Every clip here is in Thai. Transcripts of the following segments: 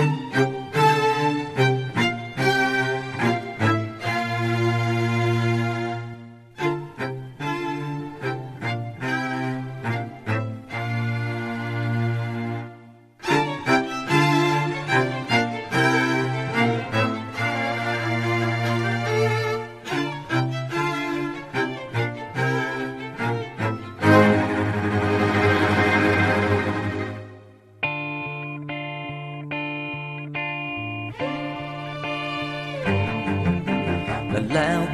Música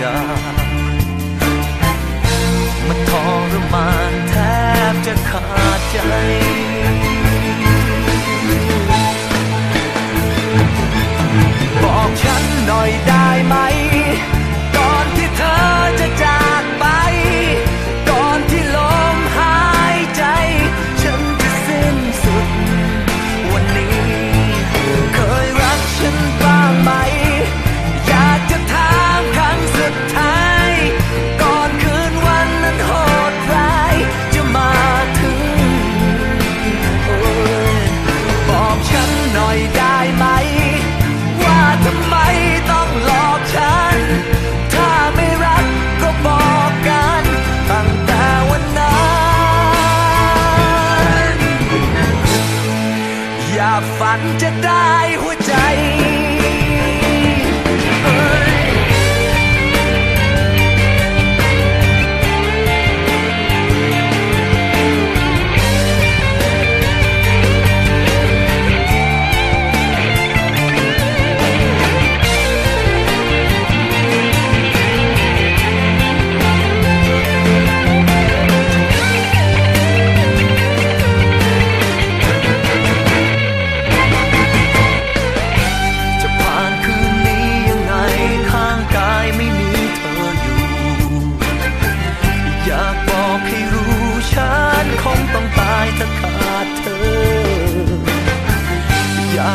จามันทรมานแทบจะขาดใจ จะได้หัวใจ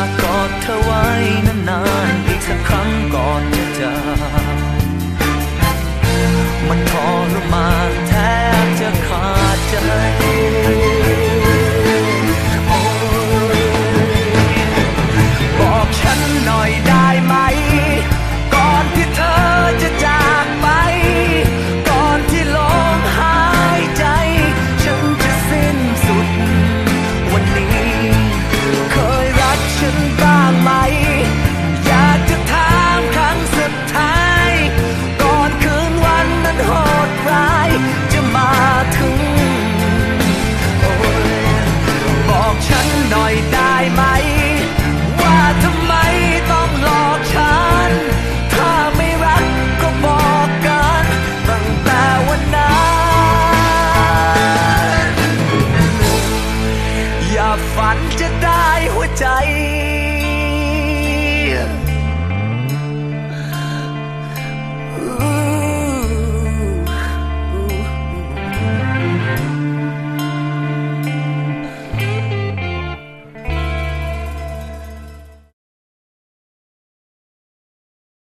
ากอดเธอไว้นานๆอีกสักครั้งก่อนจะจาก my mind.